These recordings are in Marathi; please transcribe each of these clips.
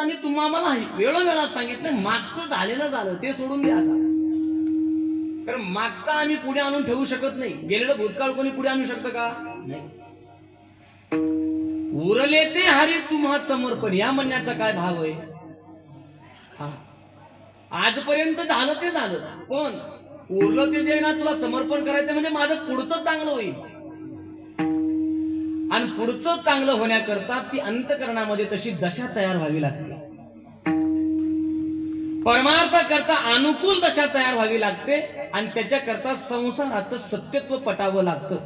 आणि तुम्हाला वेळोवेळा सांगितलं मागचं झालेलं झालं ते सोडून द्या आता. कारण मागचा आम्ही पुढे आणून ठेवू शकत नाही. गेलेलं भूतकाळ कोणी पुढे आणू शकतं का? नाही. उरले ते हरे तुम्हा समर्पण या म्हणण्याचा काय भाव आहे? हा. आजपर्यंत झालं ते झालं. पण उरलं ते जे ना तुला समर्पण करायचं म्हणजे माझं पुढचं चांगलं होईल. आणि पुढचं चांगलं होण्याकरता ती अंतकरणामध्ये तशी दशा तयार व्हावी लागते. परमार्थ करता अनुकूल दशा तयार व्हावी लागते आणि त्याच्याकरता संसाराचं सत्यत्व पटावं लागतं.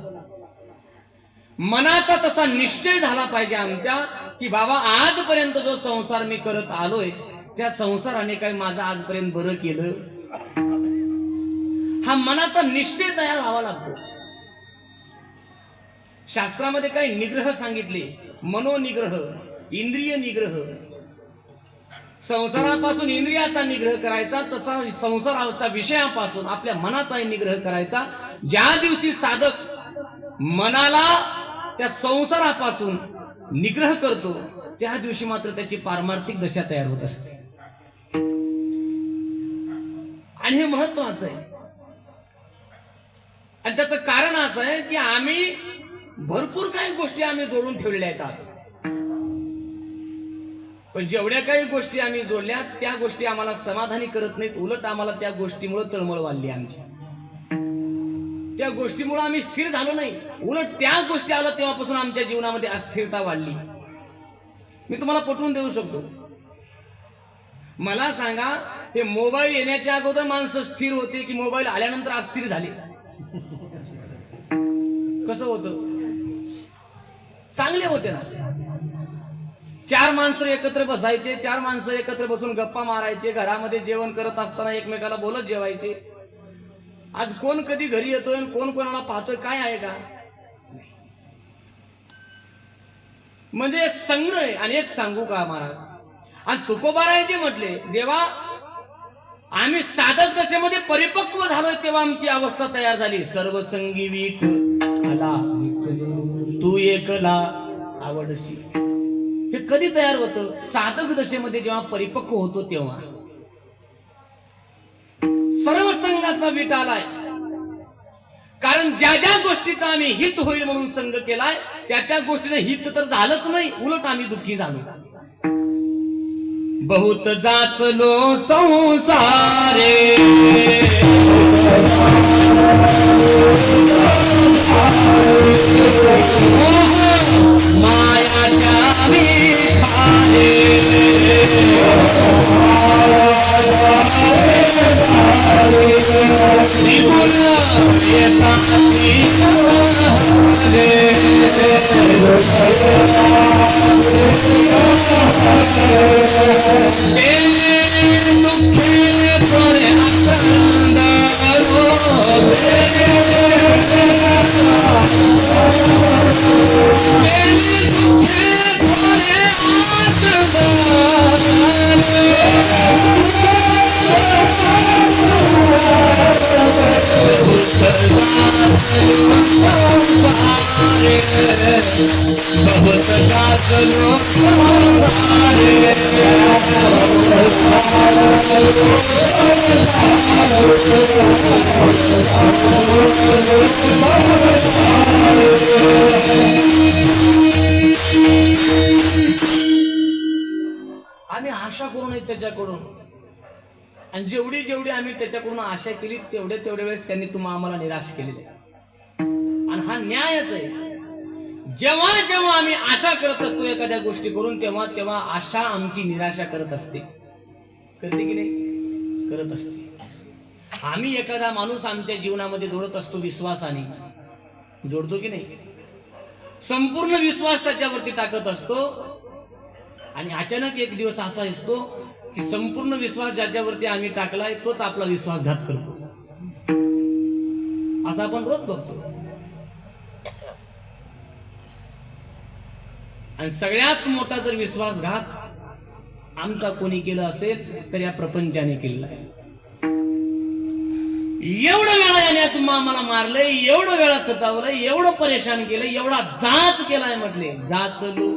मनाचा तसा निश्चय झाला पाहिजे आमच्या की बाबा आजपर्यंत जो संसार मी करत आलोय त्या संसाराने काही माझं आजपर्यंत बरं केलं? हा मनाचा निश्चय तयार व्हावा लागतो. शास्त्रामध्ये काही निग्रह सांगितले. मनोनिग्रह इंद्रिय निग्रह. संसारापासून इंद्रियाचा निग्रह करायचा तसा संसाराचा विषयापासून आपल्या मनाचाही निग्रह करायचा. ज्या दिवशी साधक मनाला त्या संसारापासून निग्रह करतो त्या दिवशी मात्र त्याची पारमार्थिक दशा तयार होत असते. आणि हे महत्वाचं आहे. आणि त्याचं कारण असं आहे की आम्ही भरपूर काही गोष्टी आम्ही जोडून ठेवलेल्या आहेत आज. पण जेवढ्या काही गोष्टी आम्ही जोडल्या त्या गोष्टी आम्हाला समाधानी करत नाहीत. उलट आम्हाला त्या गोष्टीमुळे तळमळ वाढली आमची. त्या गोष्टीमुळे आम्ही स्थिर झालो नाही. उलट त्या गोष्टी आल्या तेव्हापासून आमच्या जीवनामध्ये अस्थिरता वाढली. मी तुम्हाला पटवून देऊ शकतो. मला सांगा हे मोबाईल येण्याच्या अगोदर माणसं स्थिर होते की मोबाईल आल्यानंतर अस्थिर झाले? कसं होतं? चांगले होते ना. चार माणसं एकत्र बसायचे चार माणसं एकत्र बसून गप्पा मारायचे घरामध्ये जेवण करत असताना एकमेकाला बोलत जेवायचे. आज कोण कधी घरी येतोय आणि कोण कोणाला पाहतोय काय आहे का? म्हणजे संग्रह आहे. आणि एक सांगू का महाराज? आणि तुकोबारायचे म्हटले देवा आम्ही साधक दशेमध्ये परिपक्व झालोय तेव्हा आमची अवस्था तयार झाली. सर्व संगी वीट आला एकला आवडशी. हे कधी तयार होतं? साधक दशेमध्ये जेव्हा परिपक्व होतो तेव्हा. सर्व संघाचा वीट आलाय. कारण ज्या ज्या गोष्टीचा आम्ही हित होईल म्हणून संघ केलाय त्या त्या गोष्टीने हित तर झालंच नाही उलट आम्ही दुःखी झालो. बहुत जाचलो संसारे. दुःखे आम्ही आशा करू नये त्याच्याकडून. आणि जेवढी जेवढी आम्ही त्याच्याकडून आशा केली तेवढे तेवढ्या वेळेस त्यांनी तुम्हाला आम्हाला निराश केलेले. आणि हा न्यायच आहे. जेव्हा जेव्हा आम्ही आशा करत असतो एखाद्या गोष्टी करून तेव्हा तेव्हा आशा आमची निराशा करत असते. करते की नाही? करत असते. आम्ही एखादा माणूस आमच्या जीवनामध्ये जोडत असतो विश्वासाने. जोडतो की नाही? संपूर्ण विश्वास त्याच्यावरती टाकत असतो. आणि अचानक एक दिवस असा असतो की संपूर्ण विश्वास ज्याच्यावरती आम्ही टाकलाय तोच आपला विश्वासघात करतो. असं आपण रोज बघतो. आणि सगळ्यात मोठा जर विश्वासघात आमचा कोणी केला असेल तर या प्रपंचाने केलेला आहे. एवढं वेळा याने तुम्हा आम्हाला मारलंय एवढं वेळा सतावलंय एवढं परेशान केलंय एवढा जाच केलाय म्हटले. जाचलो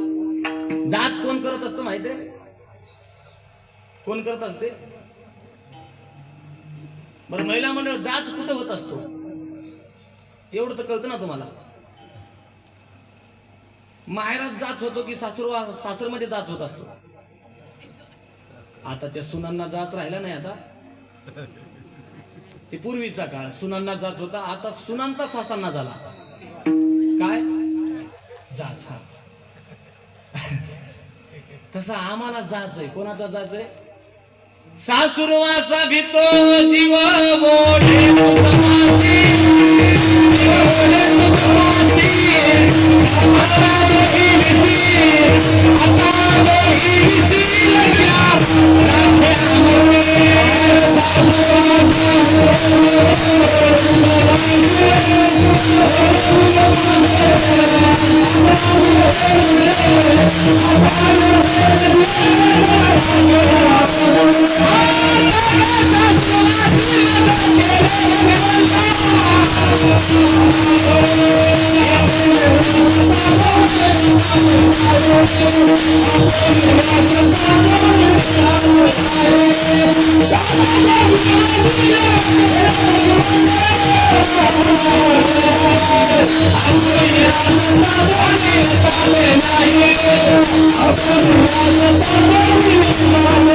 जाच कोण करत असतो माहितीये? कोण करत असते? बरं महिला मंडळ जाच कुठं होत असतो? एवढं तर कळतं ना तुम्हाला. माहेरात जात होतो की सासरू सासरमध्ये जात होत असतो? आताच्या सुनांना जात राहिला नाही आता. ते पूर्वीचा काळ सुनांना जात होता आता सुनांचा सासांना झाला. काय? जाच हा. तसा आम्हाला जाच आहे कोणाचा जाच आहे सासुरवासा भीतो जीव मोडे Yeah. I'm